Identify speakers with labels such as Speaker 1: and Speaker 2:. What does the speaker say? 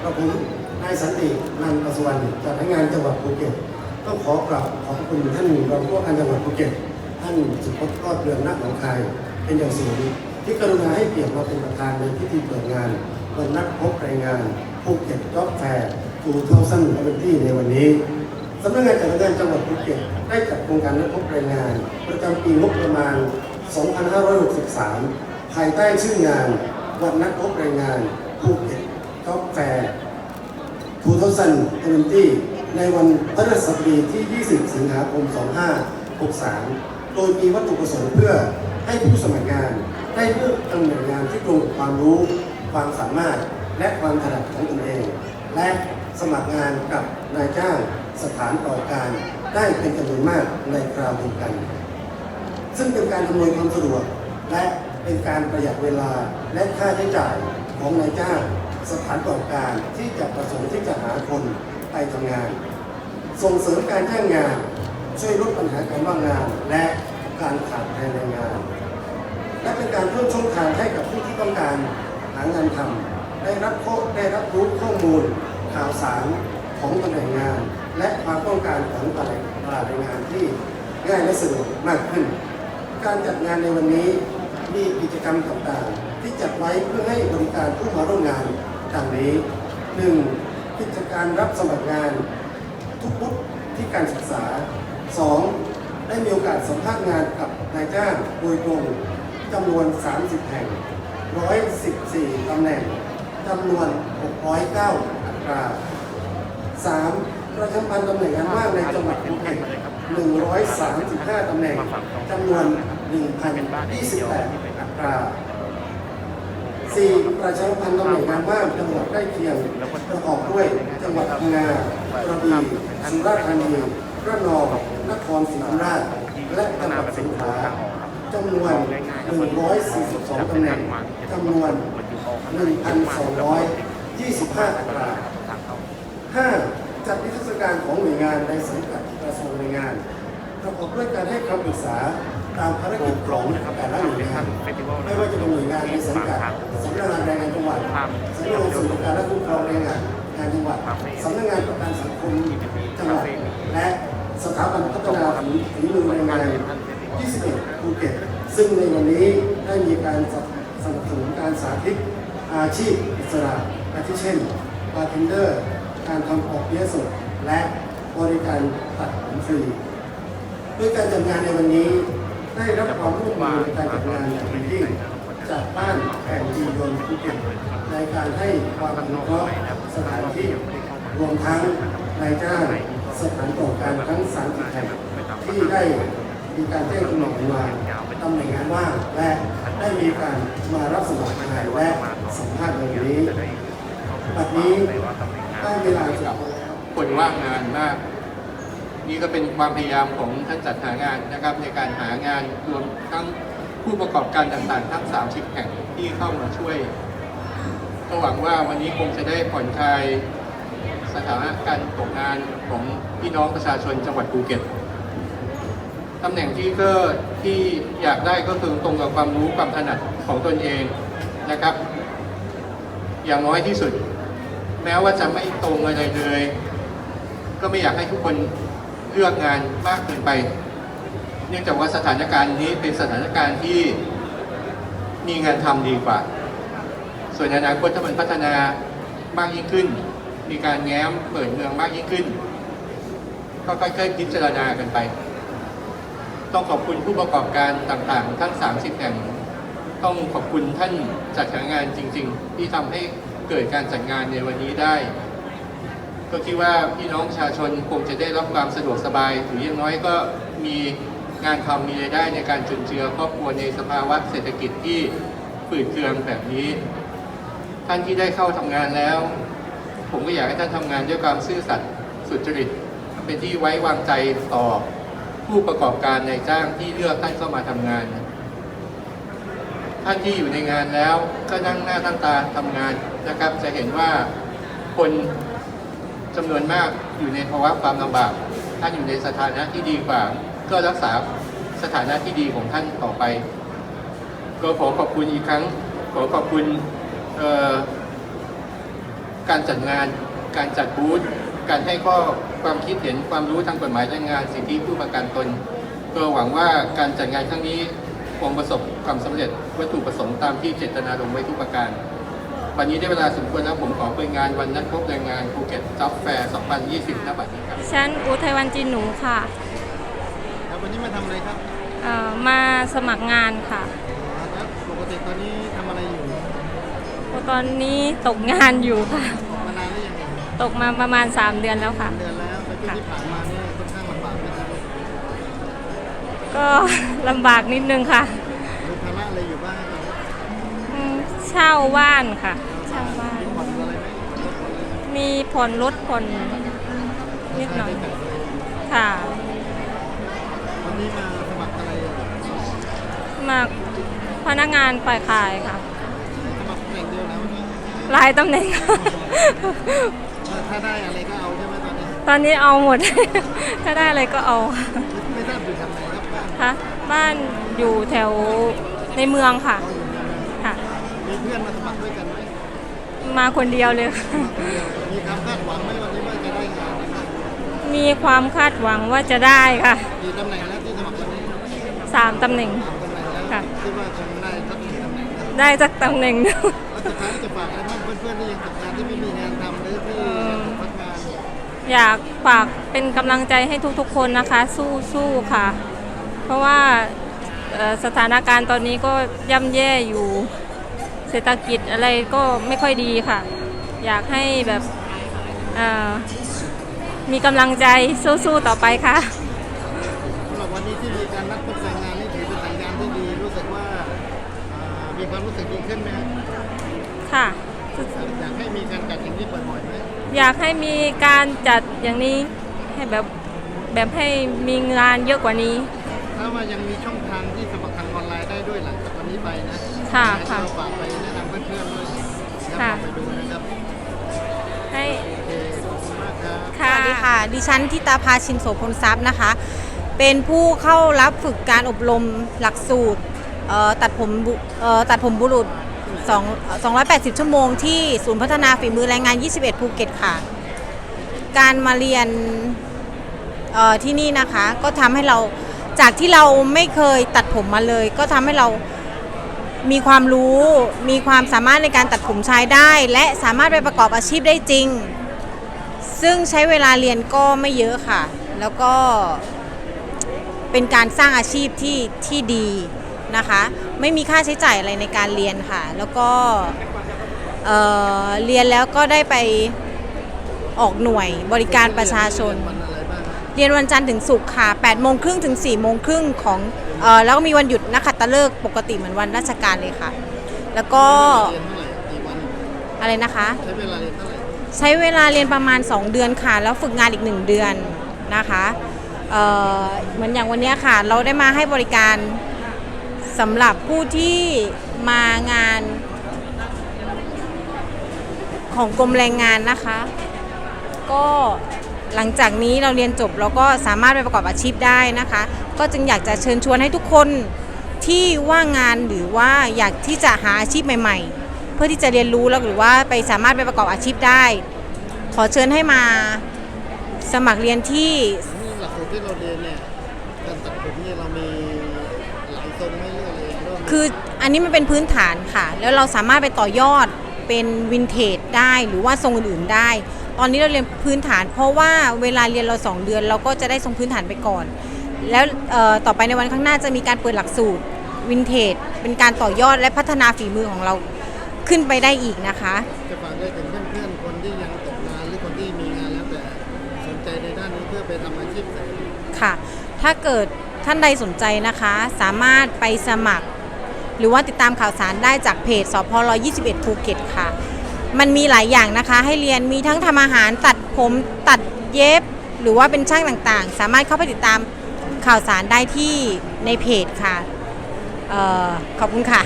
Speaker 1: เราผมนายสันตินันทสุวรรณจากพนักงานจังหวัดภูเก็ตต้องขอกราบขอบคุณท่านรองผู้ว่าการจังหวัดภูเก็ตท่านสุพจน์ทอดเรืองนักหนองคายเป็นอย่างสูงที่กรุณาให้เกียรติมาเป็นประธานในพิธีเปิดงานวันนัดพบแรงงานภูเก็ตจ็อบแฟร์ทูเท่าสั้นอเวนตี้ในวันนี้สำนักงานจัดงานจังหวัดภูเก็ตได้จัดโครงการนัดพบแรงงาน ประจำปีงบประมาณ 2563 ภายใต้ชื่องานวันนัดพบแรงงานภูเก็ต จ็อบแฟร์ทูเท่าสั้นอเวนตี้ในวันพฤหัสบดีที่ 20 สิงหาคม 2563 โดยมีวัตถุประสงค์เพื่อให้ผู้สมัครงานได้เลือกตำแหน่งงานที่ตรงกับความรู้ ความสามารถ และความถนัดของตนเอง และสมัครงานกับนายจ้างสถานต่อการได้เป็นจำนวนมากในคราวเดียวกัน ซึ่งเป็นการอำนวยความสะดวกและเป็นการประหยัดเวลาและค่าใช้จ่ายของนายจ้าง สถานประกอบการที่จะประสงค์ที่จะหาคนไปทำงาน ส่งเสริมการจ้างงาน ช่วยลดปัญหาการว่างงาน และการขาดแคลนแรงงาน และเป็นการเพิ่มช่องทางให้กับผู้ที่ต้องการหางานทำได้รับข้อได้รับรู้ข้อมูลข่าวสารของตำแหน่งงาน และความต้องการของตลาดตลาดแรงงานที่ง่ายและสะดวกมากขึ้น การจัดงานในวันนี้มีกิจกรรมต่างๆ ที่จัดไว้เพื่อให้บริการผู้มาร่วมงาน ดังนี้ 1. กิจการรับสมัครงาน ทุกวุฒิที่การศึกษา 2. ได้มีโอกาสสัมภาษณ์งานกับนายจ้างโดยตรงจำนวน 30 แห่ง 114 ตำแหน่งจำนวน 609 อัตรา 3. ประชาพันธ์ตำแหน่งงานว่างในจังหวัดภูเก็ต135 ตำแหน่งจำนวน 1,028 อัตรา 4. ประชาสัมพันธ์ตำแหน่งงานว่างจังหวัดใกล้เคียงประกอบด้วยจังหวัดพังงากระบี่สุราษฎร์ธานีระนองนครศรีธรรมราช และจังหวัดสงขลาจำนวน 142ตำแหน่งจำนวน 1,225อัตรา 5. จัดนิทรรศการของหน่วยงานในสังกัดกระทรวงแรงงานประกอบด้วยการให้คำปรึกษา ตามภารกิจของแต่ละหน่วยงานไม่ว่าจะเป็นหน่วยงานในสังกัดสำนักงานแรงงานจังหวัดสำนักงานสวัสดิการและคุ้มครองแรงงานงานจังหวัดสำนักงานประกันสังคมจังหวัดและสถาบันพัฒนาฝีฝีมือแรงงาน 21 ภูเก็ต ซึ่งในวันนี้ได้มีการสนับสนุนการสาธิตอาชีพอิสระอาทิเช่นบาร์เทนเดอร์ การทำออกเบี้ยสด และบริการตัดผมฟรีด้วยการจัดงานในวันนี้ ได้รับความร่วมมือในการจัดงานอย่างยิ่งจากบ้านแผ่นดียนภูเก็ตในการให้ความอนุเคราะห์สถานที่รวมทั้งนายจ้างสถานประกอบการทั้ง30แห่งที่ได้มีการแจ้งตำแหน่งงานตำแหน่งงานว่างและได้มีการมารับสมัครงานและสัมภาษณ์ในวันนี้บัดนี้ได้เวลาจะ
Speaker 2: คนว่างงานมาก นี่ก็เป็นความพยายามของท่านจัดหางานนะครับ ในการหางานรวมทั้งผู้ประกอบการต่างๆ ทั้ง 30 แห่งที่เข้ามาช่วยก็หวังว่าวันนี้คงจะได้ผ่อนคลายสถานการณ์ตกงานของพี่น้องประชาชนจังหวัดภูเก็ตตำแหน่งที่ก็ที่อยากได้ก็คือตรงกับความรู้ความถนัดของตนเองนะครับ อย่างน้อยที่สุด แม้ว่าจะไม่ตรงอะไรเลย ก็ไม่อยากให้ทุกคน เลือกงานมากเกินไป เนื่องจากว่าสถานการณ์นี้เป็นสถานการณ์ที่มีงานทำดีกว่า ส่วนอนาคตถ้ามันพัฒนามากยิ่งขึ้น มีการแง้มเปิดเมืองมากยิ่งขึ้น ก็ค่อยๆพิจารณากันไป ต้องขอบคุณผู้ประกอบการต่างๆ ทั้ง 30 แห่ง ต้องขอบคุณท่านจัดหางานจริง ๆ ที่ทำให้เกิดการจัดงานในวันนี้ได้ ก็คิดว่าพี่น้องประชาชนคงจะได้รับความสะดวกสบายหรืออย่างน้อยก็มีงานทำมีรายได้ในการจุนเจือครอบครัวในสภาวะเศรษฐกิจที่ฝืดเคืองแบบนี้ ท่านที่ได้เข้าทำงานแล้ว ผมก็อยากให้ท่านทำงานด้วยความซื่อสัตย์สุจริต เป็นที่ไว้วางใจต่อผู้ประกอบการในจ้างที่เลือกท่านเข้ามาทำงาน ท่านที่อยู่ในงานแล้วก็นั่งหน้าตั้งตาทำงานนะครับ จะเห็นว่าคน จำนวนมากอยู่ในภาวะความลำบาก ท่านอยู่ในสถานะที่ดีกว่า ก็รักษาสถานะที่ดีของท่านต่อไป ก็ขอขอบคุณอีกครั้ง ขอขอบคุณการจัดงาน การจัดบูธ การให้ข้อความคิดเห็นความรู้ทางกฎหมายแรงงาน สิทธิผู้ประกันตน ก็หวังว่าการจัดงานครั้งนี้คงประสบความสำเร็จวัตถุประสงค์ตามที่เจตนาลงไว้ทุกประการ วันนี้ได้เวลาสมควรแล้วผมขอเปิดงานวันนัดพบแรงงานภูเก็ตจ็อบแฟร์2020ณบัดนี้ครับ
Speaker 3: ฉันอุทัยวันจีนหนูค่ะ
Speaker 4: ครับวันนี้มาทำอะไรครับ
Speaker 3: เอ่อมาสมัครงานค่ะ
Speaker 4: แล้วปกติตอนนี้ทำอะไรอยู่
Speaker 3: ตอนนี้ตกงานอยู่ค่ะ
Speaker 4: มานานหรือยัง
Speaker 3: ตกมาประมาณ 3 เดือนแล้วค่ะ
Speaker 4: เดือนแล้วแต่ช่วงที่ผ่านมานี่ค่อนข้างลำบากไหมครับ
Speaker 3: ก็ ลำบากนิดนึงค่ะ
Speaker 4: มีภาระอะไรอยู่บ้างครับ
Speaker 3: อืม เช่าบ้านค่ะ เช่าบ้าน
Speaker 4: มีผ่อนอะไรไหมรถผ่อนอะไรไหม
Speaker 3: มีผ่อนรถผ่อนนิดหน่อย
Speaker 4: ค่าใช้จ่ายอะไรอยู่
Speaker 3: ค่ะ
Speaker 4: วันนี้มาสมัครอะไรอะ
Speaker 3: มาพนักงานฝ่ายขายค่ะ
Speaker 4: สมัครตำแหน่งเดียวนะวันนี้
Speaker 3: หลายตำแหน่ง
Speaker 4: ถ้าถ้าได้อะไรก็เอาใช่ไหมตอนนี้
Speaker 3: ตอนนี้เอาหมด ถ้าได้อะไรก็เอา
Speaker 4: ไม่ทราบอยู่ทำไหนครับบ้าน
Speaker 3: ค่ะบ้านอยู่แถวในเมืองค่ะ
Speaker 4: เขาอยู่ในเมือง
Speaker 3: ค่ะ
Speaker 4: มีเพื่อนมาสมัครด้วยกันไหม
Speaker 3: มาคนเดียวเลยค่ะ
Speaker 4: มีความคาดหวังไหมวันนี้ว่าจะได้งานนะครับ
Speaker 3: มีความคาดหวังว่าจะได้ค่ะ
Speaker 4: กี่ตำแหน่งแล้วที่สมัครวันนี้
Speaker 3: สามตำแหน่ง
Speaker 4: สามตำแหน่งแล้ว
Speaker 3: ค่ะ
Speaker 4: คิดว่าคงได้สักกี่ตำแหน่งนะ
Speaker 3: ได้จากตำแหน่งหนึ่ง
Speaker 4: แล้วสุดท้ายจะฝากอะไรบ้างเพื่อนๆที่ยังตกงานที่ไม่มีงานทำหรือที่ยังตกพักงาน
Speaker 3: อยากฝากเป็นกำลังใจให้ทุกๆคนนะคะ สู้สู้ค่ะ เพราะว่าเอ่อสถานการณ์ตอนนี้ก็ย่ำแย่อยู่ เศรษฐกิจอะไรก็ไม่ค่อยดีค่ะ อยากให้แบบเอ่อมีกำลังใจสู้ๆต่อไปค่ะ
Speaker 4: สำหรับวันนี้ที่มีการนัดพบแรงงานนี่ถือเป็นสัญญาณที่ดีรู้สึกว่าอ่ามีความรู้สึกดีขึ้นไหมครับ
Speaker 3: ค่ะ
Speaker 4: อยากให้มีการจัดอย่างนี้บ่อยๆไหม
Speaker 3: อยากให้มีการจัดอย่างนี้ให้แบบแบบให้มีงานเยอะกว่านี้
Speaker 4: ถ้าว่ายังมีช่องทางที่สมัครทางออนไลน์ได้ด้วยหลังจากวันนี้ไปนะ
Speaker 3: ค่ะ
Speaker 4: ให้
Speaker 3: ค่ะ
Speaker 4: เราฝากไป
Speaker 3: ค่ะ
Speaker 4: ไปดูนะครับ
Speaker 3: ให้
Speaker 4: โอเคขอบคุณมากครับ
Speaker 5: สวัสดีค่ะ ดิฉันทิตาภาชินโสพลทรัพย์นะคะ เป็นผู้เข้ารับฝึกการอบรมหลักสูตรเอ่อตัดผมบุเอ่อตัดผมบุรุษ2 280 ชั่วโมงที่ศูนย์พัฒนาฝีมือแรงงาน 21 ภูเก็ตค่ะ การมาเรียนเอ่อที่นี่นะคะ ก็ทำให้เราจากที่เราไม่เคยตัดผมมาเลย ก็ทำให้เรา มีความรู้ มีความสามารถในการตัดผมชายได้ และสามารถไปประกอบอาชีพได้จริง ซึ่งใช้เวลาเรียนก็ไม่เยอะค่ะ แล้วก็เป็นการสร้างอาชีพที่ที่ดีนะคะ ไม่มีค่าใช้จ่ายอะไรในการเรียนค่ะ แล้วก็เเรียนแล้วก็ได้ไปออกหน่วยบริการประชาชน เรียนวันจันทร์ถึงศุกร์ค่ะ8โมงครึ่งถึง4โมงครึ่งของ เอ่อแล้วก็มีวันหยุดนักขัตฤกษ์ปกติเหมือนวันราชการเลยค่ะ แล้วก็
Speaker 4: เรียนเท่าไหร่กี่วัน
Speaker 5: อะไรนะคะ
Speaker 4: ใช้เวลาเรียนเท่าไหร่
Speaker 5: ใช้เวลาเรียนประมาณ 2 เดือนค่ะ แล้วฝึกงานอีก 1 เดือนนะคะเอ่อเหมือนอย่างวันเนี้ยค่ะ เราได้มาให้บริการสำหรับผู้ที่มางานของกรมแรงงานนะคะ ก็ หลังจากนี้เราเรียนจบเราก็สามารถไปประกอบอาชีพได้นะคะ ก็จึงอยากจะเชิญชวนให้ทุกคนที่ว่างงานหรือว่าอยากที่จะหาอาชีพใหม่ ๆ เพื่อที่จะเรียนรู้แล้วหรือว่าไปสามารถไปประกอบอาชีพได้ ขอเชิญให้มาสมัครเรียนที่
Speaker 4: นี่หลักสูตรที่เราเรียนเนี่ยการตัดผมเนี่ยเรามีหลายทรงไม่เลือกเลยเริ่ม
Speaker 5: คืออันนี้มันเป็นพื้นฐานค่ะ แล้วเราสามารถไปต่อยอดเป็นวินเทจได้หรือว่าทรงอื่นๆได้ ตอนนี้เราเรียนพื้นฐาน เพราะว่าเวลาเรียนเรา 2 เดือน เราก็จะได้ทรงพื้นฐานไปก่อน แล้วเอ่อต่อไปในวันข้างหน้าจะมีการเปิดหลักสูตรวินเทจเป็นการต่อยอดและพัฒนาฝีมือของเราขึ้นไปได้อีกนะคะ
Speaker 4: จะฝากได้ถึงเพื่อนๆคนที่ยังตกงานหรือคนที่มีงานแล้วแต่สนใจในด้านนี้เพื่อไปทำอาชีพเสริม
Speaker 5: ค่ะ ถ้าเกิดท่านใดสนใจนะคะ สามารถไปสมัคร หรือว่าติดตามข่าวสารได้จากเพจสพ121ภูเก็ตค่ะ มันมีหลายอย่างนะคะ ให้เรียนมีทั้งทำอาหารตัดผมตัดเย็บ หรือว่าเป็นช่างต่างๆ สามารถเข้าไปติดตามข่าวสารได้ที่ในเพจค่ะออขอบคุณค่ะ